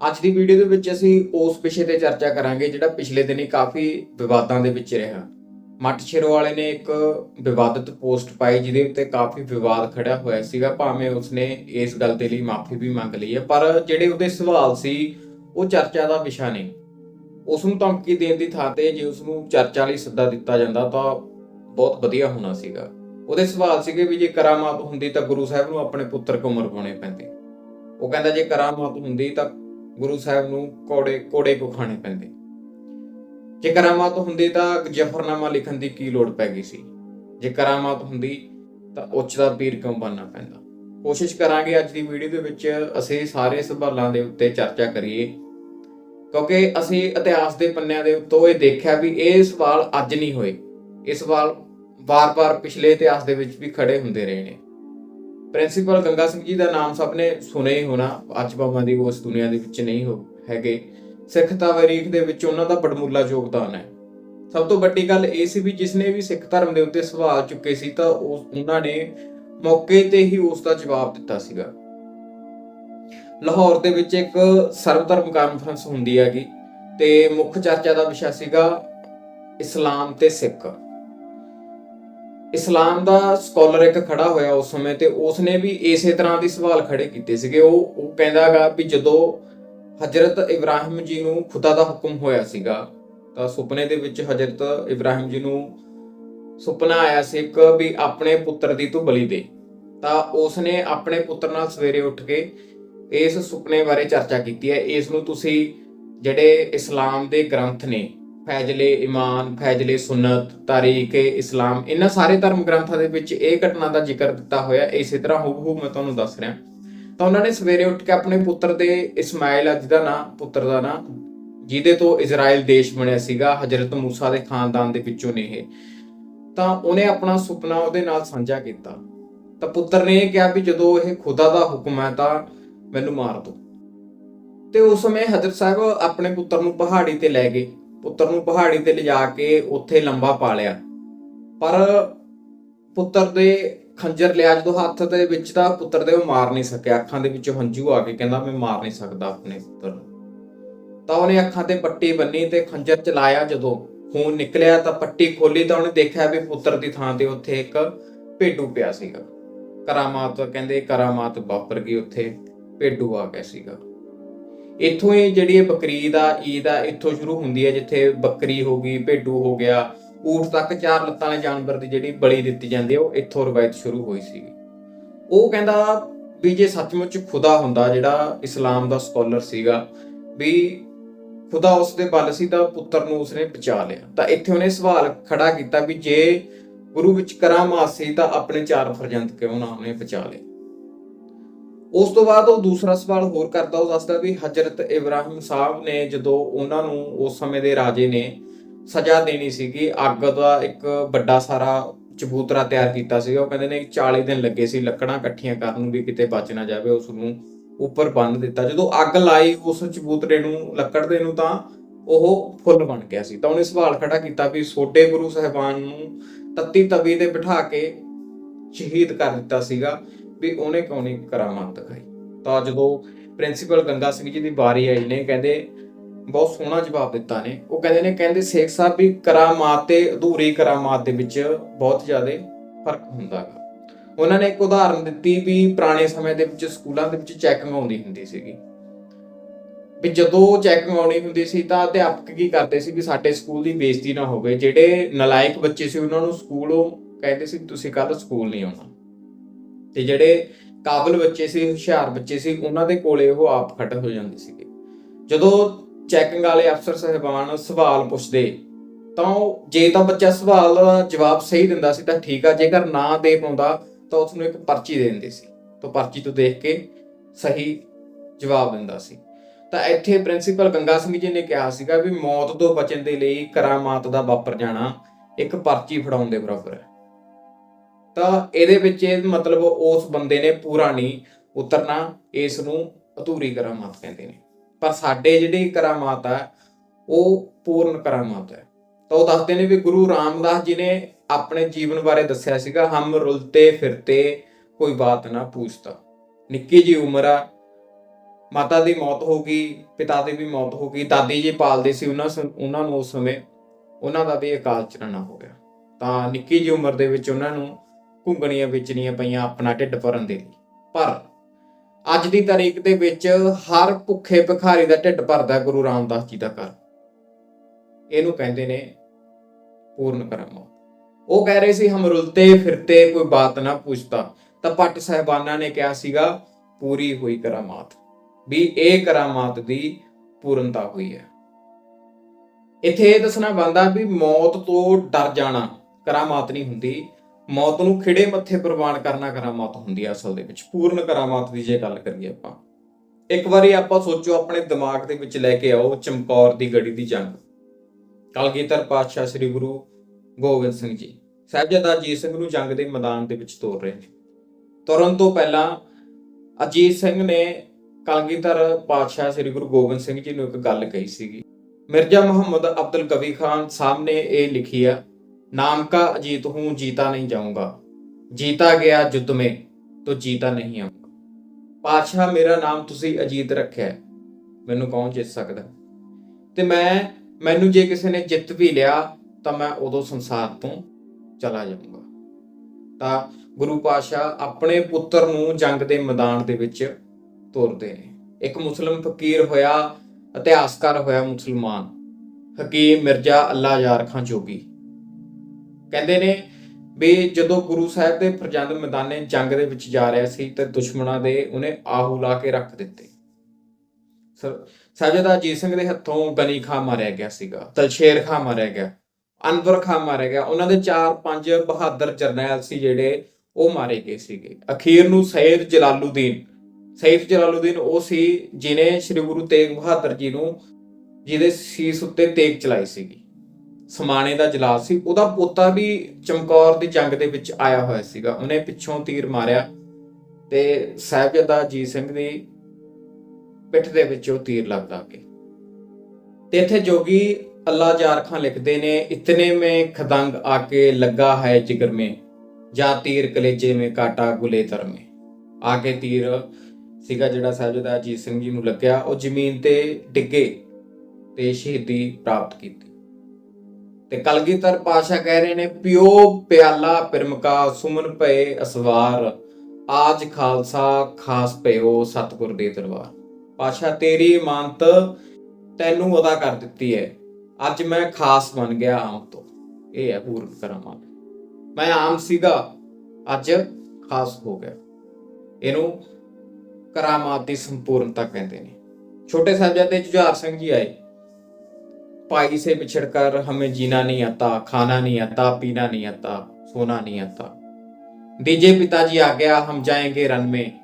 ਅੱਜ ਦੀ ਵੀਡੀਓ ਦੇ ਵਿੱਚ ਅਸੀਂ ਉਸ ਵਿਸ਼ੇ ਤੇ ਚਰਚਾ ਕਰਾਂਗੇ ਜਿਹੜਾ ਪਿਛਲੇ ਦਿਨੀ ਕਾਫੀ ਵਿਵਾਦਾਂ ਦੇ ਵਿੱਚ ਰਿਹਾ। ਮੱਟ ਸ਼ੇਰੋ ਵਾਲੇ ਨੇ ਇੱਕ ਵਿਵਾਦਤ ਪੋਸਟ ਪਾਈ ਜਿਹਦੇ ਉੱਤੇ ਕਾਫੀ ਵਿਵਾਦ ਖੜਿਆ ਹੋਇਆ ਸੀਗਾ, ਭਾਵੇਂ ਉਸਨੇ ਇਸ ਗੱਲ ਦੇ ਲਈ ਮਾਫੀ ਵੀ ਮੰਗ ਲਈ ਹੈ, ਪਰ ਜਿਹੜੇ ਉਹਦੇ ਸਵਾਲ ਸੀ, ਉਹ ਚਰਚਾ ਦਾ ਵਿਸ਼ਾ ਨਹੀਂ। ਉਸ ਨੂੰ ਧਮਕੀ ਦੇਣ ਦੀ ਥਾਂ ਤੇ ਜੇ ਉਸ ਨੂੰ ਚਰਚਾ ਲਈ ਸੱਦਾ ਦਿੱਤਾ ਜਾਂਦਾ ਤਾਂ ਬਹੁਤ ਵਧੀਆ ਹੋਣਾ ਸੀਗਾ। ਉਹਦੇ ਸਵਾਲ ਸੀਗੇ ਵੀ ਜੇ ਕਰਾਮਾਤ ਹੁੰਦੀ ਤਾਂ ਗੁਰੂ ਸਾਹਿਬ ਨੂੰ ਆਪਣੇ ਪੁੱਤਰ ਕੋ ਪਾਉਣੇ ਪੈਂਦੇ। ਉਹ ਕਹਿੰਦਾ ਜੇ ਕਰਾਮਾਤ ਹੁੰਦੀ ਤਾਂ ਗੁਰੂ ਸਾਹਿਬ ਨੂੰ ਕੋੜੇ ਕੋੜੇ ਕੋ ਖਾਣੇ ਪੈਂਦੇ? ਜੇ ਕਰਾਮਾਤ ਹੁੰਦੀ ਤਾਂ ਜਫਰਨਾਮਾ ਲਿਖਣ ਦੀ ਕੀ ਲੋੜ ਪੈ ਗਈ ਸੀ? ਜੇ ਕਰਾਮਾਤ ਹੁੰਦੀ ਤਾਂ ਉੱਚ ਦਾ ਪੀਰ ਕਿਉਂ ਬਣਨਾ ਪੈਂਦਾ? ਕੋਸ਼ਿਸ਼ ਕਰਾਂਗੇ ਅੱਜ ਦੀ ਵੀਡੀਓ ਦੇ ਵਿੱਚ ਅਸੀਂ ਸਾਰੇ ਸਵਾਲਾਂ ਦੇ ਉੱਤੇ ਚਰਚਾ ਕਰੀਏ। ਕਿਉਂਕਿ ਅਸੀਂ ਇਤਿਹਾਸ ਦੇ ਪੰਨਿਆਂ ਦੇ ਉੱਤੋਂ ਇਹ ਦੇਖਿਆ ਵੀ ਇਹ ਸਵਾਲ ਅੱਜ ਨਹੀਂ ਹੋਏ। ਇਹ ਸਵਾਲ ਵਾਰ-ਵਾਰ ਪਿਛਲੇ ਇਤਿਹਾਸ ਦੇ ਵਿੱਚ ਵੀ ਖੜੇ ਹੁੰਦੇ ਰਹੇ ਨੇ। ਪ੍ਰਿੰਸੀਪਲ ਗੰਗਾ ਸਿੰਘ ਜੀ ਦਾ ਨਾਮ ਸਭ ਨੇ ਸੁਣਿਆ ਹੀ ਹੋਣਾ। ਅੱਜ ਭਾਵਾਂ ਦੀ ਉਸ ਦੁਨੀਆ ਦੇ ਵਿੱਚ ਨਹੀਂ ਹੋ ਹੈਗੇ। ਸਿੱਖ ਤਾਰੀਖ ਦੇ ਵਿੱਚ ਉਹਨਾਂ ਦਾ ਬੜਮੁੱਲਾ ਯੋਗਦਾਨ ਹੈ। ਸਭ ਤੋਂ ਵੱਡੀ ਗੱਲ ਇਹ ਸੀ ਵੀ ਜਿਸਨੇ ਵੀ ਸਿੱਖ ਧਰਮ ਦੇ ਉੱਤੇ ਸਵਾਲ ਚੁੱਕੇ ਸੀ ਤਾਂ ਉਹਨਾਂ ਨੇ ਮੌਕੇ ਤੇ ਹੀ ਉਸ ਦਾ ਜਵਾਬ ਦਿੱਤਾ ਸੀਗਾ। ਲਾਹੌਰ ਦੇ ਵਿੱਚ ਇੱਕ ਸਰਵ ਧਰਮ ਕਾਨਫਰੰਸ ਹੁੰਦੀ ਹੈਗੀ ਤੇ ਮੁੱਖ ਚਰਚਾ ਦਾ ਵਿਸ਼ਾ ਸੀਗਾ ਇਸਲਾਮ ਤੇ ਸਿੱਖ। ਇਸਲਾਮ ਦਾ ਸਕਾਲਰ ਇੱਕ ਖੜਾ ਹੋਇਆ ਉਸ ਸਮੇਂ ਤੇ ਉਸਨੇ ਵੀ ਇਸੇ ਤਰ੍ਹਾਂ ਦੇ ਸਵਾਲ ਖੜੇ ਕੀਤੇ ਸੀਗੇ। ਉਹ ਉਹ ਕਹਿੰਦਾਗਾ ਵੀ ਜਦੋਂ ਹਜ਼ਰਤ ਇਬਰਾਹਿਮ ਜੀ ਨੂੰ ਖੁਦਾ ਦਾ ਹੁਕਮ ਹੋਇਆ ਸੀਗਾ, ਤਾਂ ਸੁਪਨੇ ਦੇ ਵਿੱਚ ਹਜ਼ਰਤ ਇਬਰਾਹਿਮ ਜੀ ਨੂੰ ਸੁਪਨਾ ਆਇਆ ਸੀ ਇੱਕ ਵੀ ਆਪਣੇ ਪੁੱਤਰ ਦੀ ਤੂੰ ਬਲੀ ਦੇ। ਤਾਂ ਉਸਨੇ ਆਪਣੇ ਪੁੱਤਰ ਨਾਲ ਸਵੇਰੇ ਉੱਠ ਕੇ ਇਸ ਸੁਪਨੇ ਬਾਰੇ ਚਰਚਾ ਕੀਤੀ ਹੈ। ਇਸ ਨੂੰ ਤੁਸੀਂ ਜਿਹੜੇ ਇਸਲਾਮ ਦੇ ਗ੍ਰੰਥ ਨੇ ਫੈਜ਼ਲੇ ਇਮਾਨ, ਫੈਜ਼ਲੇ ਸੁਨਨਤ ਤਾਰੀਖ ਇਸਲਾਮ, ਇਹਨਾਂ ਸਾਰੇ ਧਰਮ ਗ੍ਰੰਥਾਂ ਦੇ ਵਿੱਚ ਇਹ ਘਟਨਾ ਦਾ ਜ਼ਿਕਰ ਦਿੱਤਾ ਹੋਇਆ, ਇਸੇ ਤਰ੍ਹਾਂ ਹੂਬਹੂ ਮੈਂ ਤੁਹਾਨੂੰ ਦੱਸ ਰਿਹਾ। ਤਾਂ ਉਹਨਾਂ ਨੇ ਸਵੇਰੇ ਉੱਠ ਕੇ ਆਪਣੇ ਪੁੱਤਰ ਦੇ ਇਸਮਾਇਲ ਅੱਜ ਦਾ ਨਾਂ, ਪੁੱਤਰ ਦਾ ਨਾਂ, ਜਿਹਦੇ ਤੋਂ ਇਜ਼ਰਾਈਲ ਦੇਸ਼ ਬਣਿਆ ਸੀਗਾ, ਹਜ਼ਰਤ ਮੂਸਾ ਦੇ ਖਾਨਦਾਨ ਦੇ ਵਿੱਚੋਂ ਨੇ ਇਹ। ਤਾਂ ਉਹਨੇ ਆਪਣਾ ਸੁਪਨਾ ਉਹਦੇ ਨਾਲ ਸਾਂਝਾ ਕੀਤਾ। ਤਾਂ ਪੁੱਤਰ ਨੇ ਇਹ ਕਿਹਾ ਵੀ ਜਦੋਂ ਇਹ ਖੁਦਾ ਦਾ ਹੁਕਮ ਹੈ ਤਾਂ ਮੈਨੂੰ ਮਾਰ ਦਿਓ। ਤੇ ਉਸ ਸਮੇਂ ਹਜ਼ਰਤ ਸਾਹਿਬ ਆਪਣੇ ਪੁੱਤਰ ਨੂੰ ਪਹਾੜੀ ਤੇ ਲੈ ਗਏ। ਪੁੱਤਰ ਨੂੰ ਪਹਾੜੀ ਤੇ ਲਿਜਾ ਕੇ ਉੱਥੇ ਲੰਬਾ ਪਾ ਲਿਆ। ਪਰ ਪੁੱਤਰ ਦੇ ਖੰਜਰ ਲਿਆ ਜਦੋਂ ਹੱਥ ਦੇ ਵਿੱਚ ਤਾਂ ਪੁੱਤਰ ਦੇ ਉਹ ਮਾਰ ਨਹੀਂ ਸਕਿਆ। ਅੱਖਾਂ ਦੇ ਵਿੱਚੋਂ ਹੰਝੂ ਆ ਕੇ ਕਹਿੰਦਾ, ਮੈਂ ਮਾਰ ਨਹੀਂ ਸਕਦਾ ਆਪਣੇ ਪੁੱਤਰ ਨੂੰ। ਤਾਂ ਉਹਨੇ ਅੱਖਾਂ ਤੇ ਪੱਟੀ ਬੰਨੀ ਤੇ ਖੰਜਰ ਚਲਾਇਆ ਜਦੋਂ ਖੂਨ ਨਿਕਲਿਆ ਤਾਂ ਪੱਟੀ ਖੋਲੀ ਤਾਂ ਉਹਨੇ ਦੇਖਿਆ ਵੀ ਪੁੱਤਰ ਦੀ ਥਾਂ ਤੇ ਉੱਥੇ ਇੱਕ ਭੇਡੂ ਪਿਆ ਸੀਗਾ। ਕਰਾਮਾਤ, ਕਹਿੰਦੇ ਕਰਾਮਾਤ ਵਾਪਰ ਗਈ ਉੱਥੇ, ਭੇਡੂ ਆ ਗਿਆ ਸੀਗਾ। ਇੱਥੋਂ ਹੀ ਜਿਹੜੀ ਇਹ ਬਕਰੀਦ ਆ, ਈਦ ਆ, ਇੱਥੋਂ ਸ਼ੁਰੂ ਹੁੰਦੀ ਹੈ ਜਿੱਥੇ ਬੱਕਰੀ ਹੋ ਗਈ, ਭੇਡੂ ਹੋ ਗਿਆ, ਊਠ ਤੱਕ ਚਾਰ ਲੱਤਾਂ ਵਾਲੇ ਜਾਨਵਰ ਦੀ ਜਿਹੜੀ ਬਲੀ ਦਿੱਤੀ ਜਾਂਦੀ ਹੈ ਉਹ ਇੱਥੋਂ ਰਵਾਇਤ ਸ਼ੁਰੂ ਹੋਈ ਸੀ। ਉਹ ਕਹਿੰਦਾ ਵੀ ਜੇ ਸੱਚਮੁੱਚ ਖੁਦਾ ਹੁੰਦਾ, ਜਿਹੜਾ ਇਸਲਾਮ ਦਾ ਸਕਾਲਰ ਸੀਗਾ, ਵੀ ਖੁਦਾ ਉਸ ਦੇ ਬਲ ਸੀ ਤਾਂ ਪੁੱਤਰ ਨੂੰ ਉਸਨੇ ਬਚਾ ਲਿਆ। ਤਾਂ ਇੱਥੇ ਉਹਨੇ ਸਵਾਲ ਖੜਾ ਕੀਤਾ ਵੀ ਜੇ ਗੁਰੂ ਵਿੱਚ ਕਰਾਮਾਤ ਸੀ ਤਾਂ ਆਪਣੇ ਚਾਰ ਫਰਜ਼ੰਦ ਕਿਉਂ ਨਾ ਉਹਨੇ ਬਚਾ ਲਏ? ਉਸ ਤੋਂ ਬਾਅਦ ਉਹ ਦੂਸਰਾ ਸਵਾਲ ਹੋਰ ਕਰਦਾ, ਉਹ ਦੱਸਦਾ ਵੀ ਹਜ਼ਰਤ ਇਬਰਾਹਿਮ ਸਾਹਿਬ ਨੇ ਜਦੋਂ ਉਹਨਾਂ ਨੂੰ ਉਸ ਸਮੇਂ ਦੇ ਰਾਜੇ ਨੇ ਸਜ਼ਾ ਦੇਣੀ ਸੀਗੀ, ਅੱਗ ਦਾ ਇੱਕ ਵੱਡਾ ਸਾਰਾ ਚਬੂਤਰਾ ਤਿਆਰ ਕੀਤਾ ਸੀਗਾ, ਉਹ ਕਹਿੰਦੇ ਨੇ 40 ਦਿਨ ਲੱਗੇ ਸੀ ਲੱਕੜਾਂ ਇਕੱਠੀਆਂ ਕਰਨ ਨੂੰ ਵੀ ਕਿਤੇ ਬਚ ਨਾ ਜਾਵੇ, ਉਸ ਨੂੰ ਉੱਪਰ ਬੰਨ ਦਿੱਤਾ। ਜਦੋਂ ਅੱਗ ਲਾਈ ਉਸ ਚਬੂਤਰੇ ਨੂੰ, ਲੱਕੜ ਦੇ ਨੂੰ ਤਾਂ ਉਹ ਫੁੱਲ ਬਣ ਗਿਆ ਸੀ। ਤਾਂ ਉਹਨੇ ਸਵਾਲ ਖੜਾ ਕੀਤਾ ਵੀ ਸੋਡੇ ਗੁਰੂ ਸਾਹਿਬਾਨ ਨੂੰ ਤੱਤੀ ਤਵੀ ਤੇ ਬਿਠਾ ਕੇ ਸ਼ਹੀਦ ਕਰ ਦਿੱਤਾ ਸੀਗਾ। ਵੀ ਉਹਨੇ ਕਿਉਂ ਨਹੀਂ ਕਰਾਮਾਤ ਦਿਖਾਈ? ਤਾਂ ਜਦੋਂ ਪ੍ਰਿੰਸੀਪਲ ਗੰਗਾ ਸਿੰਘ ਜੀ ਦੀ ਵਾਰੀ ਆਈ ਨੇ, ਕਹਿੰਦੇ ਬਹੁਤ ਸੋਹਣਾ ਜਵਾਬ ਦਿੱਤਾ ਨੇ। ਉਹ ਕਹਿੰਦੇ ਨੇ, ਕਹਿੰਦੇ ਸ਼ੇਖ ਸਾਹਿਬ ਵੀ ਕਰਾਮਾਤ ਤੇ ਅਧੂਰੀ ਕਰਾਮਾਤ ਦੇ ਵਿੱਚ ਬਹੁਤ ਜ਼ਿਆਦਾ ਫ਼ਰਕ ਹੁੰਦਾ ਹੈ ਉਹਨਾਂ ਨੇ ਇੱਕ ਉਦਾਹਰਨ ਦਿੱਤੀ ਵੀ ਪੁਰਾਣੇ ਸਮੇਂ ਦੇ ਵਿੱਚ ਸਕੂਲਾਂ ਦੇ ਵਿੱਚ ਚੈਕਿੰਗ ਆਉਂਦੀ ਹੁੰਦੀ ਸੀਗੀ। ਵੀ ਜਦੋਂ ਚੈਕਿੰਗ ਆਉਣੀ ਹੁੰਦੀ ਸੀ ਤਾਂ ਅਧਿਆਪਕ ਕੀ ਕਰਦੇ ਸੀ ਵੀ ਸਾਡੇ ਸਕੂਲ ਦੀ ਬੇਇੱਜ਼ਤੀ ਨਾ ਹੋਵੇ। ਜਿਹੜੇ ਨਲਾਇਕ ਬੱਚੇ ਸੀ ਉਹਨਾਂ ਨੂੰ ਸਕੂਲੋਂ ਕਹਿੰਦੇ ਸੀ, ਤੁਸੀਂ ਕੱਲ ਸਕੂਲ ਨਹੀਂ ਆਉਣਾ। ਤੇ ਜਿਹੜੇ ਕਾਬਲ ਬੱਚੇ ਸੀ, ਹੁਸ਼ਿਆਰ ਬੱਚੇ ਸੀ, ਉਹਨਾਂ ਦੇ ਕੋਲੇ ਉਹ ਆਪ ਖੜੇ ਹੋ ਜਾਂਦੇ ਸੀਗੇ। ਜਦੋਂ ਚੈਕਿੰਗ ਵਾਲੇ ਅਫਸਰ ਸਹਿਬਾਨ ਸਵਾਲ ਪੁੱਛਦੇ, ਤਾਂ ਜੇ ਤਾਂ ਬੱਚਾ ਸਵਾਲ ਜਵਾਬ ਸਹੀ ਦਿੰਦਾ ਸੀ, ਤਾਂ ਠੀਕ ਆ, ਜੇਕਰ ਨਾ ਦੇ ਪਾਉਂਦਾ, ਤਾਂ ਉਸ ਨੂੰ ਇੱਕ ਪਰਚੀ ਦੇ ਦਿੰਦੇ ਸੀ। ਤਾਂ ਪਰਚੀ ਤੋਂ ਦੇਖ ਕੇ ਸਹੀ ਜਵਾਬ ਦਿੰਦਾ ਸੀ। ਤਾਂ ਇੱਥੇ ਪ੍ਰਿੰਸੀਪਲ ਗੰਗਾ ਸਿੰਘ ਜੀ ਨੇ ਕਿਹਾ ਸੀਗਾ ਵੀ ਮੌਤ ਤੋਂ ਬਚਣ ਦੇ ਲਈ ਕਰਾਮਾਤ ਦਾ ਵਾਪਰ ਜਾਣਾ, ਇੱਕ ਪਰਚੀ ਫੜਾਉਣ ਦੇ ਬਰਾਬਰ ਹੈ। ਤਾਂ ਇਹਦੇ ਵਿੱਚ ਇਹ ਮਤਲਬ ਉਸ ਬੰਦੇ ਨੇ ਪੂਰਾ ਨਹੀਂ ਉਤਰਨਾ ਇਸ ਨੂੰ ਅਧੂਰੀ ਕਰਾਮਾਤ ਕਹਿੰਦੇ ਨੇ। ਪਰ ਸਾਡੇ ਜਿਹੜੀ ਕਰਾਮਾਤ ਹੈ ਉਹ ਪੂਰਨ ਕਰਾਮਾਤ ਹੈ। ਤਾਂ ਉਹ ਦੱਸਦੇ ਨੇ ਵੀ ਗੁਰੂ ਰਾਮਦਾਸ ਜੀ ਨੇ ਆਪਣੇ ਜੀਵਨ ਬਾਰੇ ਦੱਸਿਆ ਸੀਗਾ, ਹਮ ਰੁਲਤੇ ਫਿਰਤੇ ਕੋਈ ਬਾਤ ਨਾ ਪੁੱਛਤਾ। ਨਿੱਕੀ ਜੀ ਉਮਰ ਆ, ਮਾਤਾ ਦੀ ਮੌਤ ਹੋ ਗਈ, ਪਿਤਾ ਦੀ ਵੀ ਮੌਤ ਹੋ ਗਈ, ਦਾਦੀ ਜੀ ਪਾਲਦੇ ਸੀ ਉਹਨਾਂ ਸਮ- ਉਹਨਾਂ ਨੂੰ ਉਸ ਸਮੇਂ, ਉਹਨਾਂ ਦਾ ਵੀ ਅਕਾਲ ਚਲਾਣਾ ਹੋ ਗਿਆ। ਤਾਂ ਨਿੱਕੀ ਜਿਹੀ ਉਮਰ ਦੇ ਵਿੱਚ ਉਹਨਾਂ ਨੂੰ ਘੁੰਗਣੀਆਂ ਵੇਚਣੀਆਂ ਪਈਆਂ ਆਪਣਾ ਢਿੱਡ ਭਰਨ ਦੇ ਲਈ। ਪਰ ਅੱਜ ਦੀ ਤਾਰੀਖ ਦੇ ਵਿੱਚ ਹਰ ਭੁੱਖੇ ਭਿਖਾਰੀ ਦਾ ਢਿੱਡ ਭਰਦਾ ਗੁਰੂ ਰਾਮਦਾਸ ਜੀ ਦਾ ਘਰ। ਇਹਨੂੰ ਕਹਿੰਦੇ ਨੇ ਪੂਰਨ ਕਰਮ। ਉਹ ਕਹਿ ਰਹੇ ਸੀ, ਹਮ ਰੁਲਤੇ ਫਿਰਤੇ, ਕੋਈ ਬਾਤ ਨਾ ਪੁੱਛਤਾ। ਤਾਂ ਪੱਟ ਸਹਿਬਾਨਾਂ ਨੇ ਕਿਹਾ ਸੀਗਾ, ਪੂਰੀ ਹੋਈ ਕਰਾਮਾਤ। ਵੀ ਇਹ ਕਰਾਮਾਤ ਦੀ ਪੂਰਨਤਾ ਹੋਈ ਹੈ। ਇੱਥੇ ਇਹ ਦੱਸਣਾ ਬੰਦਾ ਵੀ ਮੌਤ ਤੋਂ ਡਰ ਜਾਣਾ ਕਰਾਮਾਤ ਨਹੀਂ ਹੁੰਦੀ। ਮੌਤ ਨੂੰ ਖਿੜੇ ਮੱਥੇ ਪ੍ਰਵਾਨ ਕਰਨਾ ਕਰਾਮਾਤ ਹੁੰਦੀ ਹੈ ਅਸਲ ਦੇ ਵਿੱਚ, ਪੂਰਨ ਕਰਾਮਾਤ ਦੀ ਜੇ ਗੱਲ ਕਰੀਏ ਆਪਾਂ। ਇੱਕ ਵਾਰੀ ਆਪਾਂ ਸੋਚੋ ਆਪਣੇ ਦਿਮਾਗ ਦੇ ਵਿੱਚ ਲੈ ਕੇ ਆਓ ਚਮਕੌਰ ਦੀ ਗੜੀ ਦੀ ਜੰਗ। ਕਲਗੀਧਰ ਪਾਤਸ਼ਾਹ ਸ੍ਰੀ ਗੁਰੂ ਗੋਬਿੰਦ ਸਿੰਘ ਜੀ, ਸਾਹਿਬਜ਼ਾਦਾ ਅਜੀਤ ਸਿੰਘ ਨੂੰ ਜੰਗ ਦੇ ਮੈਦਾਨ ਦੇ ਵਿੱਚ ਤੋਰ ਰਹੇ ਨੇ। ਤੁਰਨ ਤੋਂ ਪਹਿਲਾਂ ਅਜੀਤ ਸਿੰਘ ਨੇ ਕਲਗੀਧਰ ਪਾਤਸ਼ਾਹ ਸ੍ਰੀ ਗੁਰੂ ਗੋਬਿੰਦ ਸਿੰਘ ਜੀ ਨੂੰ ਇੱਕ ਗੱਲ ਕਹੀ ਸੀਗੀ, ਮਿਰਜ਼ਾ ਮੁਹੰਮਦ ਅਬਦੁਲ ਕਵੀ ਖਾਨ ਸਾਹਿਬ ਨੇ ਇਹ ਲਿਖੀ ਆ नाम का अजीत हूं जीता नहीं जाऊंगा जीता गया युद्ध में तो जीता नहीं आऊंगा ਪਾਤਸ਼ਾਹ ਮੇਰਾ ਨਾਮ ਤੁਸੀਂ ਅਜੀਤ ਰੱਖਿਆ ਹੈ। ਮੈਨੂੰ ਕੌਣ ਜਿੱਤ ਸਕਦਾ ਤੇ ਮੈਂ ਮੈਨੂੰ ਜੇ ਕਿਸੇ ਨੇ ਜਿੱਤ ਵੀ ਲਿਆ ਤਾਂ ਮੈਂ ਉਦੋਂ ਸੰਸਾਰ ਤੋਂ ਚਲਾ ਜਾਊਂਗਾ ਤਾਂ ਗੁਰੂ ਪਾਤਸ਼ਾਹ ਆਪਣੇ ਪੁੱਤਰ ਨੂੰ ਜੰਗ ਦੇ ਮੈਦਾਨ ਦੇ ਵਿੱਚ ਤੋਰਦੇ ਨੇ ਇੱਕ ਮੁਸਲਮ ਫਕੀਰ ਹੋਇਆ ਇਤਿਹਾਸਕਾਰ ਹੋਇਆ ਮੁਸਲਮਾਨ ਹਕੀਮ ਮਿਰਜ਼ਾ ਅੱਲਾ ਯਾਰ ਖਾਂ ਜੋਗੀ ਕਹਿੰਦੇ ਨੇ ਵੀ ਜਦੋਂ ਗੁਰੂ ਸਾਹਿਬ ਦੇ ਫਰਜ਼ੰਦ ਮੈਦਾਨੇ ਜੰਗ ਦੇ ਵਿੱਚ ਜਾ ਰਿਹਾ ਸੀ ਤੇ ਦੁਸ਼ਮਣਾਂ ਦੇ ਉਹਨੇ ਆਹੂ ਲਾ ਕੇ ਰੱਖ ਦਿੱਤੇ। ਸਾਹਿਬਜ਼ਾਦਾ ਅਜੀਤ ਸਿੰਘ ਦੇ ਹੱਥੋਂ ਗਨੀ ਖਾਂ ਮਾਰਿਆ ਗਿਆ ਸੀਗਾ, ਤਲਸ਼ੇਰ ਖਾਂ ਮਾਰਿਆ ਗਿਆ, ਅਨਵਰ ਖਾਂ ਮਾਰਿਆ ਗਿਆ, ਉਹਨਾਂ ਦੇ 4-5 ਬਹਾਦਰ ਜਰਨੈਲ ਸੀ ਜਿਹੜੇ ਉਹ ਮਾਰੇ ਗਏ ਸੀਗੇ। ਅਖੀਰ ਨੂੰ ਸੈਦ ਜਲਾਲੂਦੀਨ ਸੈਦ ਜਲਾਲੂਦੀਨ ਉਹ ਸੀ ਜਿਨੇ ਸ੍ਰੀ ਗੁਰੂ ਤੇਗ ਬਹਾਦਰ ਜੀ ਨੂੰ, ਜਿਹਦੇ ਸੀਸ ਉੱਤੇ ਤੇਗ ਚਲਾਈ ਸੀਗੀ। ਸਮਾਣੇ ਦਾ ਜਲਾਸ ਸੀ, ਉਹਦਾ ਪੋਤਾ ਵੀ ਚਮਕੌਰ ਦੀ ਜੰਗ ਦੇ ਵਿੱਚ ਆਇਆ ਹੋਇਆ ਸੀਗਾ। ਉਹਨੇ ਪਿੱਛੋਂ ਤੀਰ ਮਾਰਿਆ ਤੇ ਸਾਹਿਬਜ਼ਾਦਾ ਅਜੀਤ ਸਿੰਘ ਦੀ ਪਿੱਠ ਦੇ ਵਿੱਚ ਉਹ ਤੀਰ ਲੱਗਦਾ ਕੇ ਤੇ ਇੱਥੇ ਜੋਗੀ ਅੱਲਾ ਜਾਰ ਖਾਂ ਲਿਖਦੇ ਨੇ, ਇਤਨੇ ਮੈਂ ਖਦੰਗ ਆ ਕੇ ਲੱਗਾ ਹੈ ਜਿਗਰ ਮੇ, ਜਾ ਤੀਰ ਕਲੇਜੇ ਮੇ ਕਾਟਾ ਗੁਲੇਤਰ ਮੇ। ਆ ਕੇ ਤੀਰ ਸੀਗਾ ਜਿਹੜਾ ਸਾਹਿਬਜ਼ਾਦਾ ਅਜੀਤ ਸਿੰਘ ਜੀ ਨੂੰ ਲੱਗਿਆ, ਉਹ ਜ਼ਮੀਨ ਤੇ ਡਿੱਗੇ ਤੇ ਸ਼ਹੀਦੀ ਪ੍ਰਾਪਤ ਕੀਤੀ। ਤੇ ਕਲਗੀਧਰ ਪਾਸ਼ਾ ਕਹਿ ਰਹੇ ਨੇ, ਪਿਓ ਪਿਆਲਾ ਪਿਰਮਕਾ ਸੁਮਨ ਪਏ ਅਸਵਾਰ, ਆਜ ਖਾਲਸਾ ਖਾਸ ਪਇਓ ਸਤਿਗੁਰ ਦੇ ਦਰਬਾਰ। ਪਾਸ਼ਾ ਤੇਰੀ ਇਮਾਨਤ ਤੈਨੂੰ ਅਦਾ ਕਰ ਦਿੱਤੀ ਹੈ। ਅੱਜ ਮੈਂ ਖਾਸ ਬਣ ਗਿਆ ਆਮ ਤੋਂ। ਇਹ ਹੈ ਪੂਰਨ ਕਰਾਮਾਤ ਮੈਂ ਆਮ ਸੀਗਾ, ਅੱਜ ਖਾਸ ਹੋ ਗਿਆ। ਇਹਨੂੰ ਕਰਾਮਾਤ ਦੀ ਸੰਪੂਰਨਤਾ ਕਹਿੰਦੇ ਨੇ। ਛੋਟੇ ਸਾਹਿਬਜ਼ਾਦੇ ਜੁਝਾਰ ਸਿੰਘ ਜੀ ਆਏ। भाई से बिछड़कर हमें जीना नहीं आता खाना नहीं आता पीना नहीं आता सोना नहीं आता दीजिए पिताजी आज्ञा हम जाएंगे ਰਨ में